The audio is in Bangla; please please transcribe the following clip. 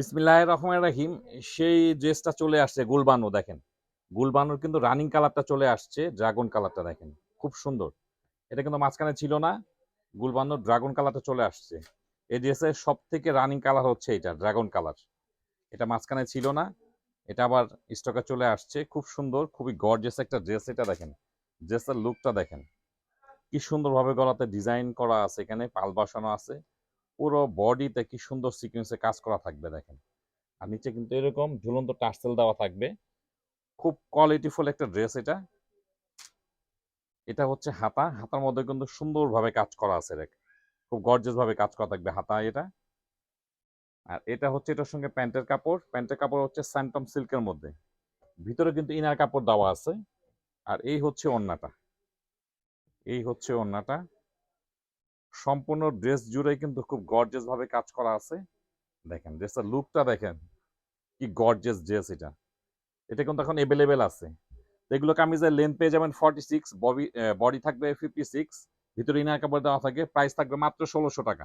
বিসমিল্লাহ রহমান রাহিম, সেই ড্রেসটা চলে আসছে গুলবানো, দেখেন। গুলবানোর কিন্তু রানিং কালারটা চলে আসছে, ড্রাগন কালারটা, দেখেন। খুব সুন্দর। এটা কিন্তু মাঝখানে ছিল না, গুলবানোর ড্রাগন কালারটা চলে আসছে। এই ড্রেসের সব থেকে রানিং কালার হচ্ছে এটা, ড্রাগন কালার। এটা মাঝখানে ছিল না, এটা আবার স্টকে চলে আসছে, খুব সুন্দর, খুবই গর্জিয়াস একটা ড্রেস এটা, দেখেন। ড্রেসের লুকটা দেখেন। কি সুন্দরভাবে গলাতে ডিজাইন করা আছে এখানে, পাল বসানো আছে। পুরো বডিতে কি সুন্দর সিকোয়েন্সে কাজ করা থাকবে দেখেন। আর নিচে কিন্তু এরকম ঝুলন্ত টার্সেল দেওয়া থাকবে। খুব কোয়ালিটিফুল একটা ড্রেস এটা। এটা হচ্ছে হাতা। হাতার মধ্যে কিন্তু সুন্দরভাবে কাজ করা আছে দেখ। খুব গর্জেস ভাবে কাজ করা থাকবে হাতা এটা। আর এটা হচ্ছে, এটার সঙ্গে প্যান্টের কাপড়। প্যান্টের কাপড় হচ্ছে স্যান্টম সিল্কের মধ্যে। ভিতরে কিন্তু ইনার কাপড় দেওয়া আছে। আর এই হচ্ছে ওন্নাটা এই হচ্ছে ওন্নাটা সম্পূর্ণ ড্রেস জুড়ে কিন্তু খুব গর্জেস ভাবে কাজ করা আছে। দেখেন ড্রেসের লুকটা দেখেন, কি গর্জেস ড্রেস এটা। এটা কিন্তু এখন এভেলেবেল আছে। এগুলো কামিজের লেন্থ পেয়ে যাবেন ফর্টি সিক্স বডি থাকবে ফিফটি সিক্স ভিতরে ইনার কাপড় দেওয়া থাকে প্রাইস থাকবে মাত্র ষোলোশো টাকা।